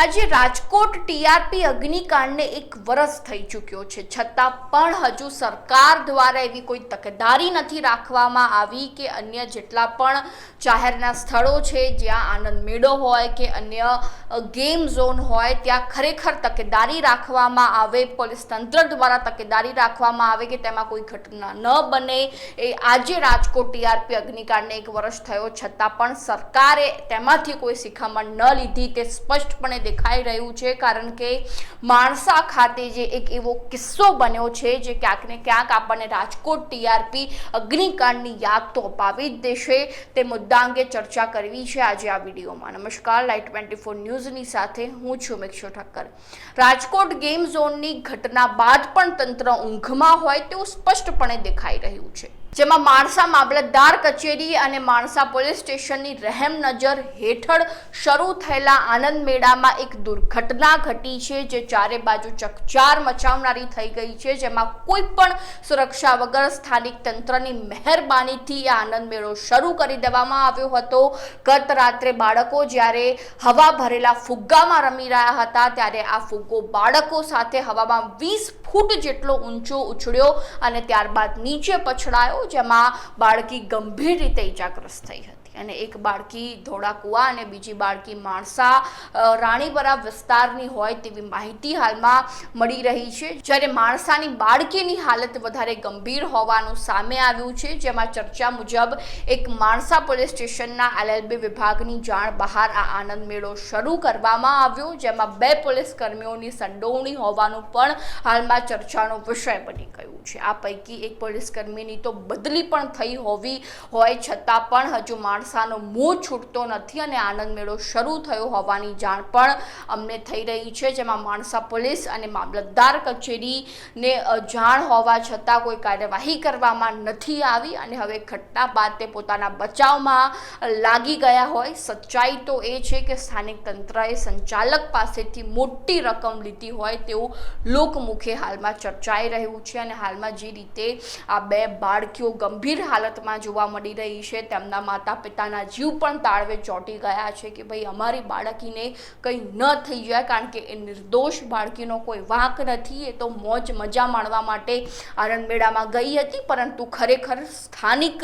આજે રાજકોટ ટીઆરપી અગ્નિકાંડને એક વરસ થઈ ચૂક્યો છે. છતાં પણ હજુ સરકાર દ્વારા એવી કોઈ તકેદારી નથી રાખવામાં આવી કે અન્ય જેટલા પણ જાહેરના સ્થળો છે, જ્યાં આનંદ મેળો હોય કે અન્ય ગેમ ઝોન હોય ત્યાં ખરેખર તકેદારી રાખવામાં આવે, પોલીસ તંત્ર દ્વારા તકેદારી રાખવામાં આવે કે તેમાં કોઈ ઘટના ન બને. એ આજે રાજકોટ ટીઆરપી અગ્નિકાંડને એક વર્ષ થયો છતાં પણ સરકારે તેમાંથી કોઈ શિખામણ ન લીધી. તે સ્પષ્ટપણે દેખાઈ રહ્યું છે કારણ કે માણસા ખાતે જે એક એવો કિસ્સો બન્યો છે જે ક્યાંક ને ક્યાંક આપણને રાજકોટ ટીઆરપી અગ્નિકાંડની યાદ તો અપાવી જ દેશે. તે મુદ્દા અંગે ચર્ચા કરવી છે આજે આ વિડીયોમાં. નમસ્કાર. લાઇટ ટ્વેન્ટી ફોર ન્યૂઝની સાથે હું છું મિક્ષો ઠક્કર. રાજકોટ ગેમ ઝોનની ઘટના બાદ પણ તંત્ર ઊંઘમાં હોય તેવું સ્પષ્ટપણે દેખાઈ રહ્યું છે. જેમાં માણસા મામલતદાર કચેરી અને માણસા પોલીસ સ્ટેશનની રહેમ નજર હેઠળ શરૂ થયેલા આનંદ મેળામાં એક દુર્ઘટના ઘટી છે જે ચારે બાજુ ચકચાર મચાવનારી થઈ ગઈ છે, જેમાં કોઈ પણ સુરક્ષા વગર સ્થાનિક તંત્રની મહેરબાનીથી આનંદ મેળો શરૂ કરી દેવામાં આવ્યો હતો. ગત રાત્રે બાળકો જ્યારે હવા ભરેલા ફુગ્ગામાં રમી રહ્યા હતા, ત્યારે આ ફુગ્ગો બાળકો સાથે હવામાં વીસ ફૂટ જેટલો ઊંચો ઉછળ્યો અને ત્યારબાદ નીચે પછડાયો. જેમાં બાળકી ગંભીર રીતે ઈજાગ્રસ્ત થઈ હતી. અને એક બાળકી ધોળાકુવા અને બીજી બાળકી માણસા રાણીપરા વિસ્તારની હોય તેવી માહિતી હાલમાં મળી રહી છે. જ્યારે માણસાની બાળકીની હાલત વધારે ગંભીર હોવાનું સામે આવ્યું છે, જેમાં ચર્ચા મુજબ એક માણસા પોલીસ સ્ટેશનના એલએલબી વિભાગની જાણ બહાર આ આનંદ મેળો શરૂ કરવામાં આવ્યો, જેમાં બે પોલીસ કર્મીઓની સંડોવણી હોવાનું પણ હાલમાં ચર્ચાનો વિષય બની ગયું છે. આ પૈકી એક પોલીસ કર્મીની તો બદલી પણ થઈ હોવી હોય છતાં પણ હજુ માણસાનો મોં છૂટતો નથી અને આનંદ મેળો શરૂ થયો હોવાની જાણ પણ અમને થઈ રહી છે. જેમાં માણસા પોલીસ અને મામલતદાર કચેરીને જાણ હોવા છતાં કોઈ કાર્યવાહી કરવામાં નથી આવી અને હવે ઘટના બાદ તે પોતાના બચાવમાં લાગી ગયા હોય. સચ્ચાઈ તો એ છે કે સ્થાનિક તંત્રએ સંચાલક પાસેથી મોટી રકમ લીધી હોય તેવું લોકમુખે હાલમાં ચર્ચાઈ રહ્યું છે અને હાલમાં જે રીતે આ બે બાળકીઓ ગંભીર હાલતમાં જોવા મળી રહી છે, તેમના માતા પિતાના જીવ પણ તાળવે ચોંટી ગયા છે કે ભાઈ અમારી બાળકીને કંઈ ન થઈ જાય કારણ કે એ નિર્દોષ બાળકીનો કોઈ વાંક નથી. એ તો મોજ મજા માણવા માટે આનંદ મેળામાં ગઈ હતી, પરંતુ ખરેખર સ્થાનિક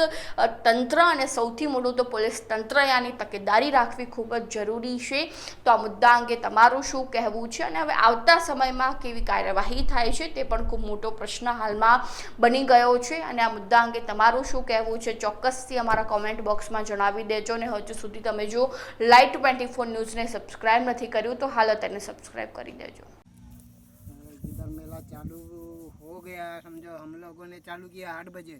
તંત્ર અને સૌથી મોટું તો પોલીસ તંત્ર આની તકેદારી રાખવી ખૂબ જ જરૂરી છે. તો આ મુદ્દા અંગે તમારું શું કહેવું છે અને હવે આવતા સમયમાં કેવી કાર્યવાહી થાય છે તે પણ ખૂબ મોટો પ્રશ્ન હાલમાં બની ગયો છે. અને આ મુદ્દા અંગે તમારું શું કહેવું છે? ચોક્કસથી અમારા કોમેન્ટ બોક્સમાં જણાવી દેજો ને હજુ સુધી તમે જો લાઈટ ટ્વેન્ટી ફોર ન્યૂઝને સબસ્ક્રાઇબ નથી કર્યું તો હાલ તેને સબસ્ક્રાઇબ કરી દેજો इधर मेला चालू हो गया समझो हम लोगों ने चालू किया आठ बजे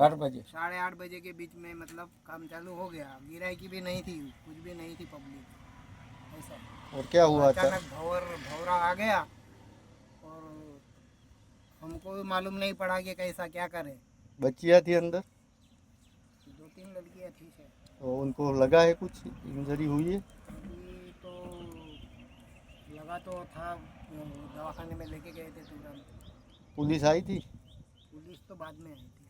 आठ बजे साढ़े आठ बजे के बीच में मतलब काम चालू हो गया गिराई की भी नहीं थी कुछ भी नहीं थी पब्लिक ऐसा और क्या हुआ था अचानक भवर भवरा आ गया और हमको भी मालूम नहीं पड़ा कि कैसा क्या करे बच्चियाँ थी अंदर दो तीन लड़कियाँ थी है तो उनको लगा है कुछ इंजरी हुई है? तो लगा तो था दवाखाने में लेके गए थे तुरंत। पुलिस आई थी? पुलिस तो बाद में आई थी।